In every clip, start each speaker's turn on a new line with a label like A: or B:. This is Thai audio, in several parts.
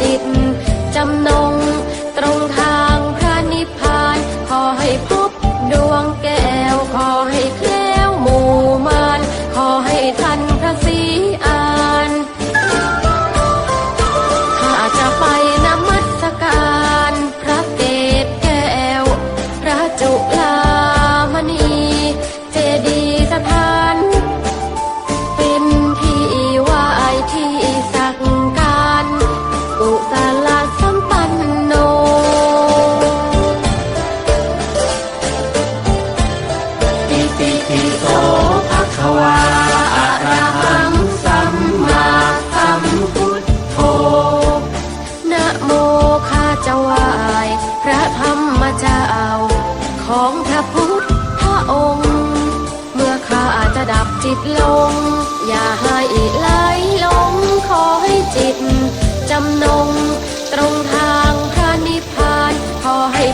A: ចិត្តចំណងត្រង់ថា จะดับจิตลง อย่าให้ไหลลงขอให้จิต จำนง ตรงทางพระนิพพานขอให้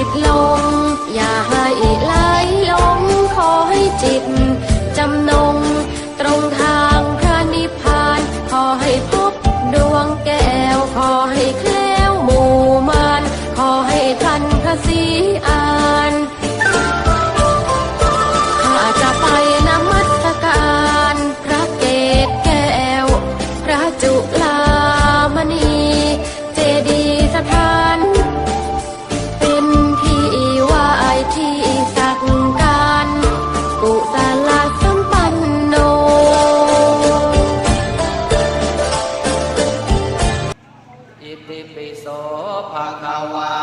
A: จิตลง อย่าให้
B: ภะคะวา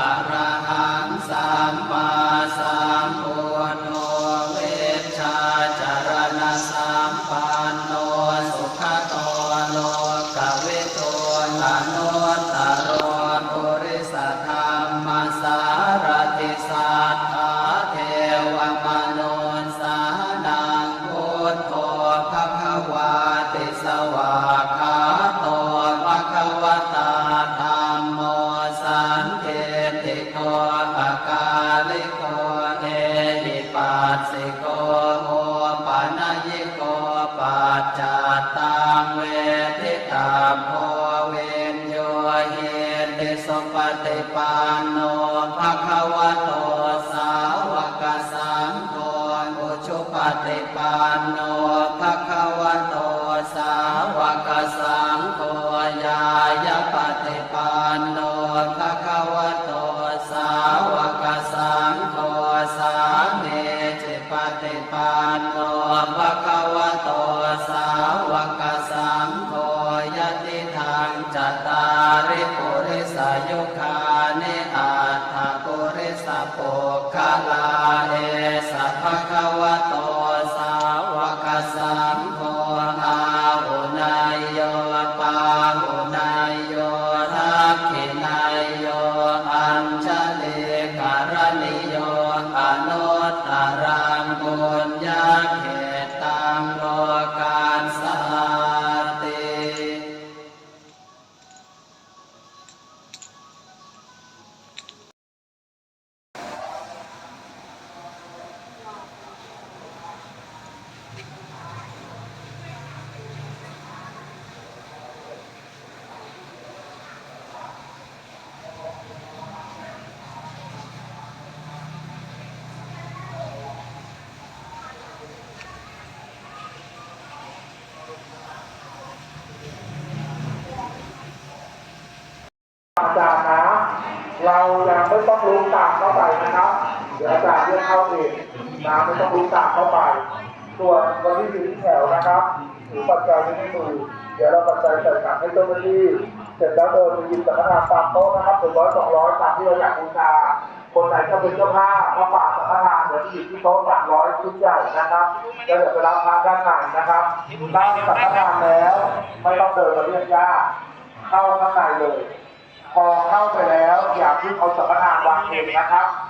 B: อะระหังสาม
A: มาสามพทโน
B: เวชาจารณะสามปานโนสุขโตโนกเวโตลาโนตโรปุริสธรรมสารติสัทธ ตังเวทิตาโพเวนโยเฮติสุปฏิปันโนภะคะวะโตสาวกสังโฆอุชุปฏิปันโนภะคะวะโตสาวกสังโฆญาญาป จตาริปุริสายุคานิอัตถปุริสโภคลาเอสัพพะคะวะโตสาวกสัมโฆอาหุนายโยปาหุนายโยทักขินายโยอัญชลิการณิโยอนุตตรา
C: จารย์นะ เรายังไม่ต้องรู้ตามเข้าไปนะครับ เดี๋ยวอาจารย์เรียกเข้าเองนะไม่ต้องรู้ตามเข้าไป ส่วนวันที่อยู่ที่แถวนะครับหรือปัจจัยไม่ในมือเดี๋ยวเราปัจจัยใส่กังให้เจ้าหน้าที่เสร็จแล้วเดินไปยินสัมมนาตามโต๊ะนะครับถึงร้อยสองร้อยตามที่เราอยากบูชาคนไหนจะเป็นเจ้าภาพมาฝากสัมมนาเดี๋ยวที่ที่โต๊ะสามร้อยชุดใหญ่นะครับแล้เดี๋ยวไปรับพระด้านในนะครับตั้งสัมมนาแล้ว ไม่ต้องเดินมาเรียกยากเข้าข้างในเลย พอเข้าไปแล้วอย่าเพิ่งเอาสัมปทานวางเองนะครับ